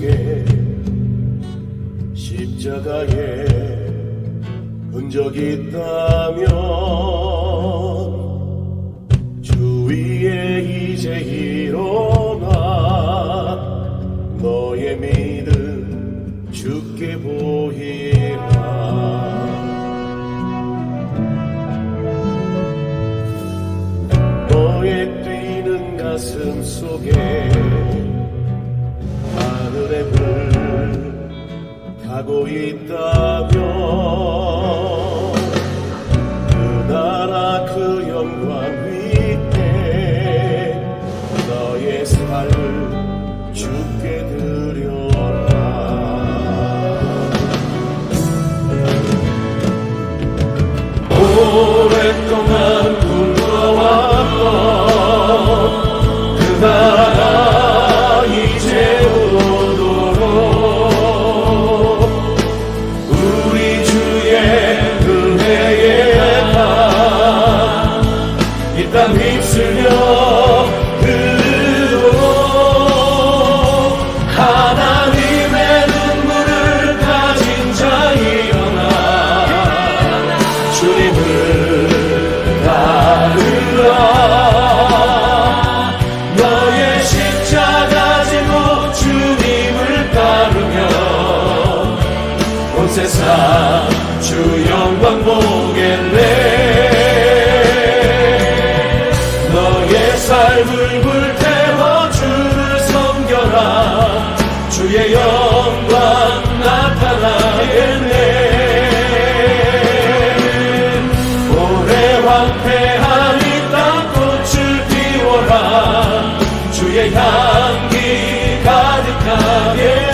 속에 십자가의 흔적이 있다면 주위에 이제 일어나 너의 믿음 죽게 보이라. 너의 뛰는 가슴 속에 타고 있다면 세상 주 영광 보겠네 삶을 불태워 주를 섬겨라 주의 영광 나타나겠네. 오래 황폐한 이 땅 꽃을 피워라. 주의 향기 가득하게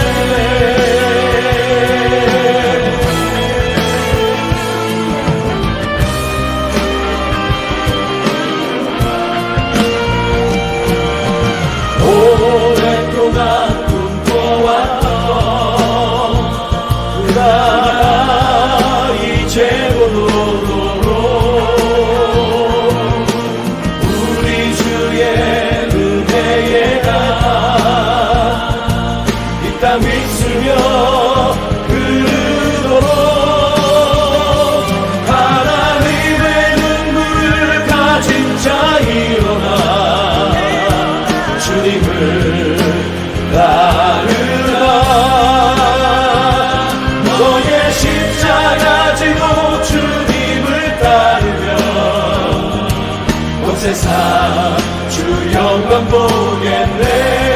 세상 주 영광 보겠네